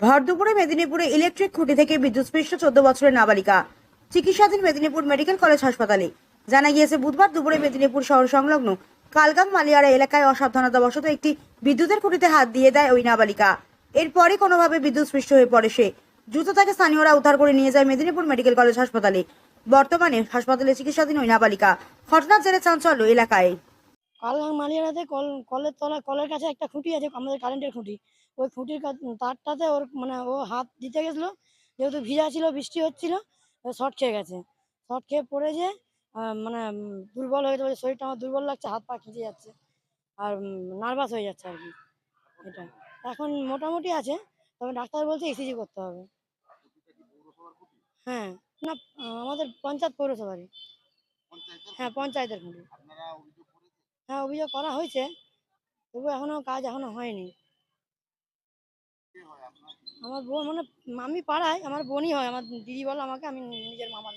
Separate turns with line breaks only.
ভর দুপুরে মেদিনীপুরে ইলেকট্রিক খুঁটি থেকে বিদ্যুৎস্পৃষ্ট চোদ্দ বছরের নাবালিকা। চিকিৎসাধীন মেদিনীপুর মেডিকেল কলেজ হাসপাতালে। জানা গিয়েছে, বুধবার দুপুরে মেদিনীপুর শহর সংলগ্ন কালগাং মালিয়ারা এলাকায় অসাবধানতাবশত একটি বিদ্যুতের খুঁটিতে হাত দিয়ে দেয় ওই নাবালিকা। এরপরে কোনোভাবে বিদ্যুৎস্পৃষ্ট হয়ে পড়ে সে। দ্রুত তাকে স্থানীয়রা উদ্ধার করে নিয়ে যায় মেদিনীপুর মেডিকেল কলেজ হাসপাতালে। বর্তমানে হাসপাতালে চিকিৎসাধীন ওই নাবালিকা। ঘটনার জেরে চাঞ্চল্য এলাকায়।
কালগাং মালিয়ারাতে কল, কলের তলা, কলের কাছে একটা খুঁটি আছে, আমাদের কারেন্টের খুঁটি। ওই খুঁটির তারটাতে ওর মানে ও হাত দিতে গেছিল, যেহেতু ভিজা ছিল, বৃষ্টি হচ্ছিল শর্ট খেয়ে গেছে। শর্ট খেয়ে পড়ে যে মানে দুর্বল হয়ে যাচ্ছে শরীরটা আমার দুর্বল লাগছে, হাত পা খিঁচে যাচ্ছে, আর নার্ভাস হয়ে যাচ্ছে আর কি, এটা। এখন মোটামুটি আছে, তবে ডাক্তার বলছে ইসিজি করতে হবে। হ্যাঁ না, আমাদের পঞ্চায়েত পৌরসভারই। হ্যাঁ পঞ্চায়েতের খুঁটি। হ্যাঁ অভিযোগ করা হয়েছে তবু এখনও কাজ এখনও হয়নি আমার বোন মানে মামি পাড়ায় আমার বোনই হয় আমার দিদি বলো আমাকে আমি নিজের মামার।